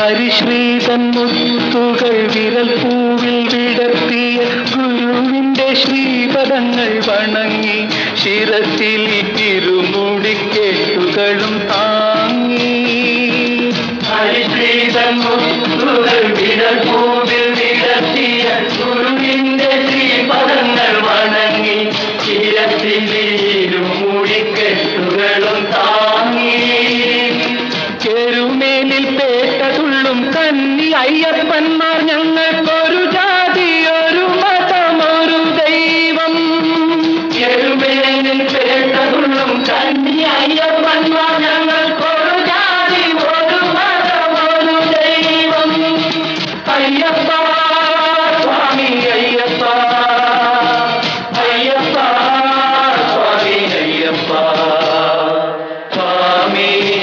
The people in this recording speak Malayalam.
ഹരിശ്രീതൻ മുത്തുകൾ വിരൽ പൂവിൽ വിടർത്തിയ ഗുരുവിന്റെ ശ്രീപദങ്ങൾ വണങ്ങി ശിരത്തിൽ ഇരുമുടിക്കെട്ടുകളും താങ്ങി. ഹരിശ്രീതൻ മുത്തുകൾ വിരൽ പൂവിൽ വിടർത്തിയ ഗുരുവിന്റെ ശ്രീപദങ്ങൾ വണങ്ങി ശിരത്തിൽ ഇരുമുടിക്കെട്ടുകളും താങ്ങി. ചെരുമേലിൽ അയ്യപ്പന്മാർ ഞങ്ങൾക്കൊരു ജാതി ഒരു മതം ഒരു ദൈവം. എഴുമേനിൽ പേട്ടതുള്ളും കണ്ടി അയ്യപ്പന്മാർ ഞങ്ങൾക്കൊരു ജാതി ഒരു മതം ഒരു ദൈവം. അയ്യപ്പ സ്വാമി അയ്യപ്പ. അയ്യപ്പ സ്വാമി അയ്യപ്പ. സ്വാമി